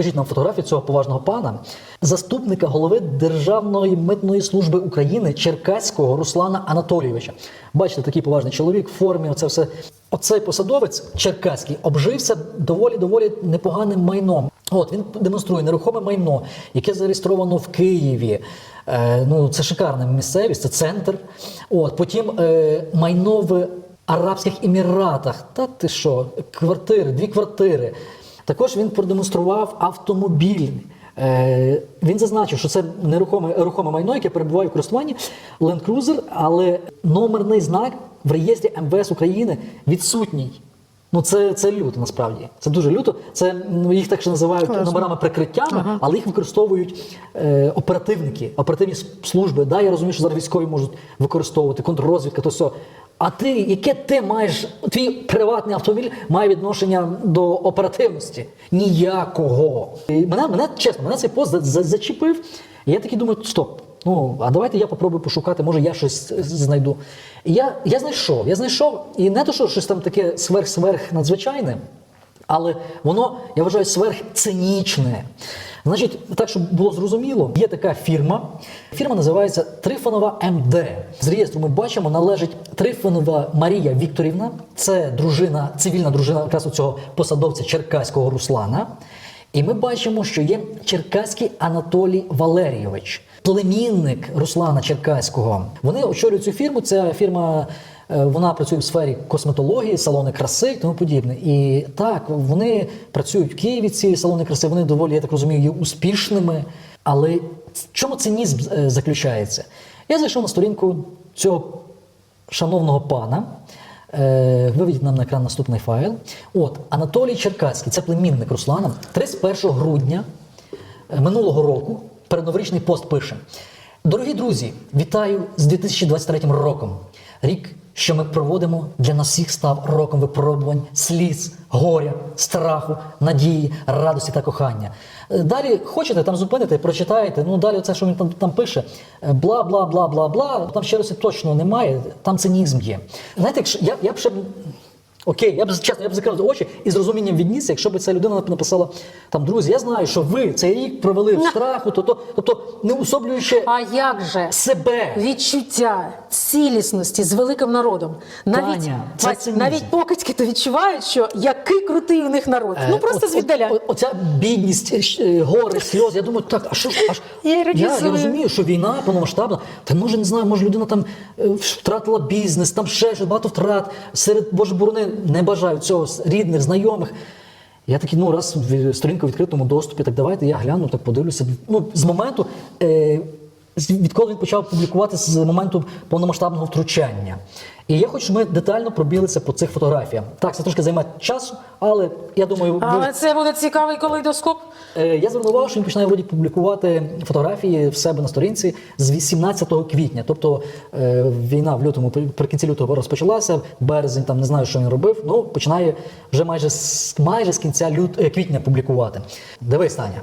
покажіть нам фотографію цього поважного пана, заступника голови Державної митної служби України Черкаського Руслана Анатолійовича. Бачите, такий поважний чоловік в формі. Оце все. Оцей посадовець черкаський обжився доволі доволі непоганим майном. От він демонструє нерухоме майно, яке зареєстровано в Києві. Е, ну, це шикарна місцевість, це центр. От потім е, майно в Арабських Еміратах. Та ти що? Квартири, дві квартири. Також він продемонстрував автомобіль. Е, він зазначив, що це нерухоме рухоме майно, яке перебуває в користуванні Land Cruiser, але номерний знак в реєстрі МВС України відсутній. Ну, це, це люто насправді. Це дуже люто. Це ну, їх так ще називають Класно. номерами прикриттями, але їх використовують е, оперативники, оперативні служби. Да, я розумію, що зараз військові можуть використовувати контррозвідка, то все. А ти, яке ти маєш, твій приватний автомобіль має відношення до оперативності? Ніякого. І мене, мене чесно, мене цей пост за- за- зачепив. І я такий думаю, стоп. Ну, а давайте я попробую пошукати, може я щось знайду. І я, я знайшов, я знайшов, і не то, що щось там таке сверх-сверх надзвичайне, але воно, я вважаю, сверхцинічне. Значить, так, щоб було зрозуміло, є така фірма. Фірма називається Трифонова МД. З реєстру ми бачимо, належить Трифонова Марія Вікторівна. Це дружина, цивільна дружина якраз цього посадовця Черкаського Руслана. І ми бачимо, що є Черкаський Анатолій Валерійович, племінник Руслана Черкаського. Вони очолюють цю фірму. Ця фірма е, вона працює в сфері косметології, салони краси і тому подібне. І так, вони працюють в Києві. Ці салони краси. Вони доволі, я так розумію, є успішними. Але в чому цинізм е, заключається? Я зайшов на сторінку цього шановного пана. Е, Виведіть нам на екран наступний файл. От Анатолій Черкаський, це племінник Руслана, 31 грудня минулого року передноворічний пост пише: Дорогі друзі, вітаю з 2023 роком. Рік, що ми проводимо, для нас всіх став роком випробувань, сліз, горя, страху, надії, радості та кохання. Далі хочете там зупинити, прочитаєте. Ну далі це, що він там, там пише, бла, бла, бла, бла, бла. Там ще точно немає, там цинізм є. Знаєте, я, я б ще Окей, я б чесно, я б закрив очі і з розумінням віднісся, якщо б ця людина написала там, друзі, я знаю, що ви цей рік провели в страху, то, то, тобто не усоблюючи А як же себе. відчуття цілісності з великим народом? Навіть Таня, це Вась, навіть покидьки то відчувають, що який крутий у них народ. Ну просто Е, звіддаля. Оця бідність, е, е, горе, сльози. Я думаю, так, а що ж- аж Я я, я розумію, що війна повномасштабна. Та може не знаю, може людина там е, втратила бізнес, там ще щось, багато втрат. Серед Боже борони не бажаю цього рідних, знайомих. Я такий, ну раз в- сторінка в відкритому доступі, так давайте я гляну, так подивлюся. Ну, з моменту. Е, Відколи він почав публікувати з моменту повномасштабного втручання. І я хочу, щоб ми детально пробілися по цих фотографіях. Так, це трошки займе часу, але я думаю, ви Але це буде цікавий калейдоскоп. Е, Я звернув увагу, що він починає вроді публікувати фотографії в себе на сторінці з 18 квітня. Тобто е, війна в лютому, при- прикінці лютого розпочалася, березень там не знаю, що він робив. Ну починає вже майже з майже з кінця лют, е, квітня публікувати. Дивись, Таня.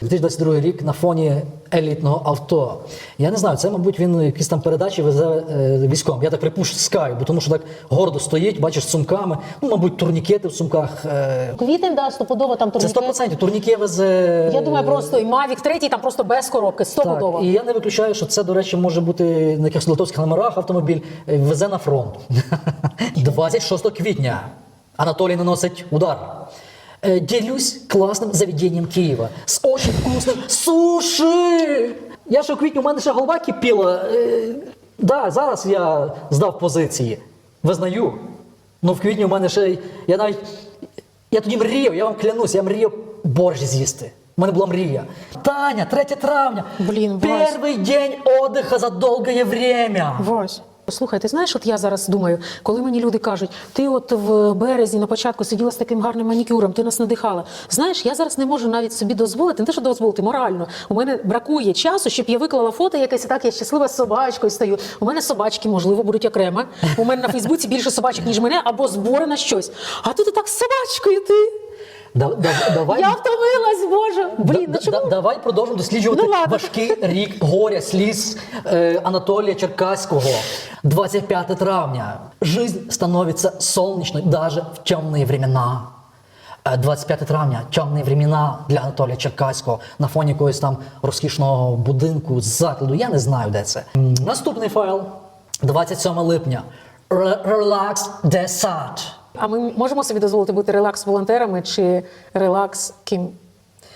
2022 рік на фоні елітного авто. Я не знаю, це, мабуть, він якісь там передачі везе е, військовим. Я так припускаю, бо тому що так гордо стоїть, бачиш з сумками. Ну, мабуть, турнікети в сумках. Е, Квітень, да, стопудово там це турнікет. 100% турніки везе. Я думаю, просто і Mavic 3 там просто без коробки, стопудово. І я не виключаю, що це, до речі, може бути на якихось литовських номерах автомобіль е, везе на фронт. 26 квітня Анатолій наносить удар. Е, Ділюсь класним заведенням Києва з очень вкусним суші. Я ще у квітні у мене ще голова кипіла. Е, да, зараз я здав позиції. Визнаю. Ну в квітні у мене ще я навіть я тоді мріяв, я вам клянусь, я мріяв борщ з'їсти. У мене була мрія. Таня, 3 травня. Блін, Перший день отдыха за довге время. Вась. Слухай, ти знаєш, от я зараз думаю, коли мені люди кажуть, ти от в березні на початку сиділа з таким гарним манікюром, ти нас надихала. Знаєш, я зараз не можу навіть собі дозволити, не те, що дозволити, морально. У мене бракує часу, щоб я виклала фото якесь і так, я щаслива з собачкою стою. У мене собачки, можливо, будуть окремо. У мене на Фейсбуці більше собачок, ніж мене, або збори на щось. А тут і так з собачкою ти. Да, да, давай, Я втомилась, Боже. Блін, ну да, чому? да, давай продовжимо досліджувати Ну, важкий рік горя, сліз е, Анатолія Черкаського. 25 травня. Жизнь становится солнечной даже в темные времена. Е, 25 травня темні времена для Анатолія Черкаського на фоні якогось там розкішного будинку закладу. Я не знаю, де це. Наступний файл 27 липня. Relax Desert. А ми можемо собі дозволити бути релакс-волонтерами чи релакс ким?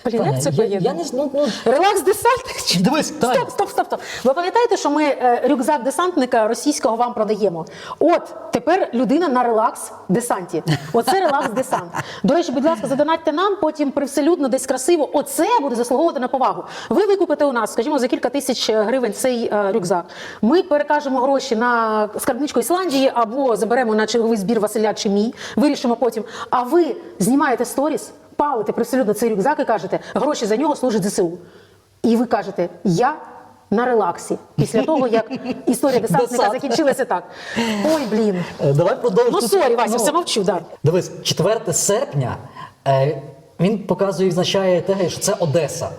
Блін, як це я- поєднано? я не з- ну, ну, Релакс десантник? Дивись, стоп, стоп, стоп, стоп. Ви пам'ятаєте, що ми е, рюкзак десантника російського вам продаємо? От тепер людина на релакс десанті. Оце релакс десант. До речі, будь ласка, задонатьте нам, потім привселюдно, десь красиво. Оце буде заслуговувати на повагу. Ви викупите у нас, скажімо, за кілька тисяч гривень цей е, рюкзак. Ми перекажемо гроші на скарбничку Ісландії або заберемо на черговий збір Василя чи мій. Вирішимо потім. А ви знімаєте сторіс, палите привселюдно цей рюкзак і кажете, гроші за нього служать ЗСУ. І ви кажете, я на релаксі. Після того, як історія десантника закінчилася так. Ой, блін. Е, Давай продовжимо. Ну, сорі, Вася, все мовчу, да. Дивись, 4 серпня е, він показує, відзначає те, що це Одеса.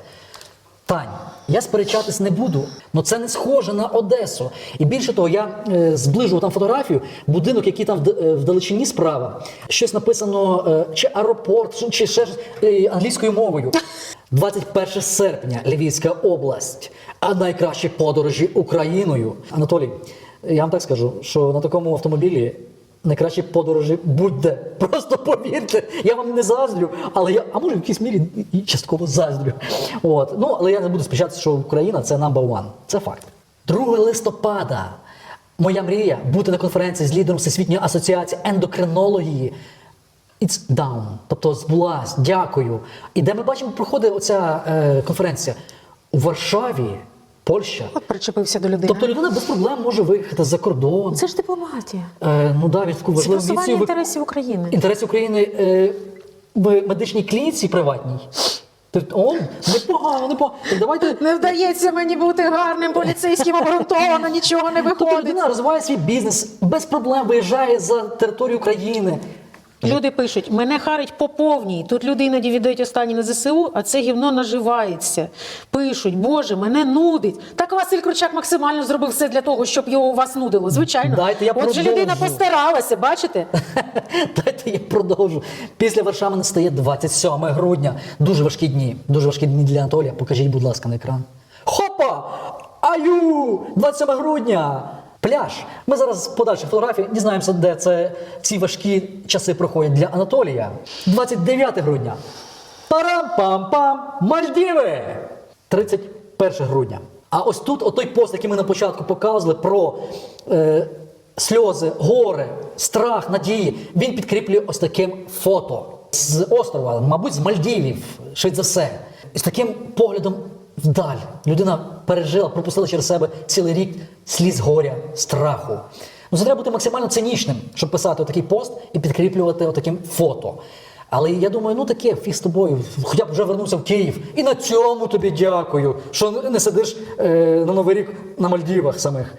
Тань, я сперечатись не буду, але це не схоже на Одесу. І більше того, я е, зближував там фотографію, будинок, який там вд- е, вдалечині справа, щось написано, е, чи аеропорт, чи- ще щось е, англійською мовою. 21 серпня, Львівська область, а найкращі подорожі Україною. Анатолій, я вам так скажу, що на такому автомобілі найкращі подорожі будь-де. Просто повірте, я вам не заздрю, але я, а може в якійсь мірі і частково заздрю. От. Ну, але я не буду сперечатися, що Україна це number one. Це факт. 2 листопада. Моя мрія бути на конференції з лідером Всесвітньої асоціації ендокринології. It's down. Тобто збулась, дякую. І де ми бачимо, проходить оця е, конференція у Варшаві, Польща. От причепився до людини. Тобто людина без проблем може виїхати за кордон. Це ж дипломатія. Е, ну да, він таку важливу місію. інтересів України. Інтереси України е, в медичній клініці приватній. Тобто, о, непогано, непогано. Так давайте. Не вдається мені бути гарним поліцейським обґрунтовано, нічого не Тобто людина розвиває свій бізнес, без проблем виїжджає за територію України. Люди пишуть, мене харить по повній. Тут люди іноді віддають останні на ЗСУ, а це гівно наживається. Пишуть, Боже, мене нудить. Так Василь Кручак максимально зробив все для того, щоб його у вас нудило. Звичайно. Дайте я Отже, людина постаралася, бачите? Дайте я продовжу. Після Варшави настає 27 грудня. Дуже важкі дні. Дуже важкі дні для Анатолія. Покажіть, будь ласка, на екран. Хопа! Аю! 27 грудня! Пляж. Ми зараз з фотографій дізнаємося, де це ці важкі часи проходять для Анатолія. 29 грудня. Парам-пам-пам! Мальдіви! 31 грудня. А ось тут отой пост, який ми на початку показували про е, сльози, горе, страх, надії, він підкріплює ось таким фото з острова, мабуть, з Мальдівів, швидше за все. І з таким поглядом вдаль. Людина пережила, пропустила через себе цілий рік сліз горя, страху. Ну, це треба бути максимально цинічним, щоб писати отакий пост і підкріплювати отаким фото. Але я думаю, ну таке, фіг з тобою, хоча б вже вернувся в Київ. І на цьому тобі дякую, що не сидиш е, на Новий рік на Мальдівах самих.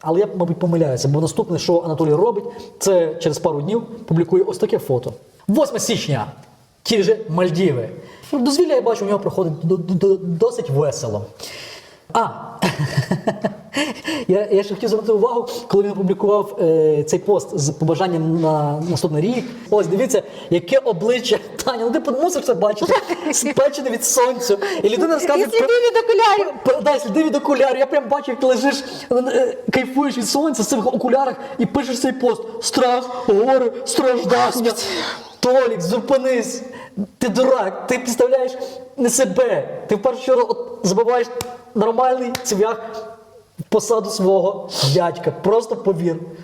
Але я, мабуть, помиляюся, бо наступне, що Анатолій робить, це через пару днів публікує ось таке фото. 8 січня. Ті ж Мальдіви. Дозвілля я бачу, у нього проходить до- до- до- досить весело. А, я, я ще хотів звернути увагу, коли він опублікував е, цей пост з побажанням на наступний рік. Ось дивіться, яке обличчя Таня, ну ти мусиш це бачити. Спечене від сонця. І людина розказує. І сліди від окулярів. П- Да, сліди від окулярів. Я прям бачив, як ти лежиш, е, кайфуєш від сонця в цих окулярах і пишеш цей пост. Страх, горе, страждання. Толік, зупинись. Ти дурак, ти представляєш не себе. Ти в першу чергу забуваєш нормальний цвях в посаду свого дядька. Просто повір.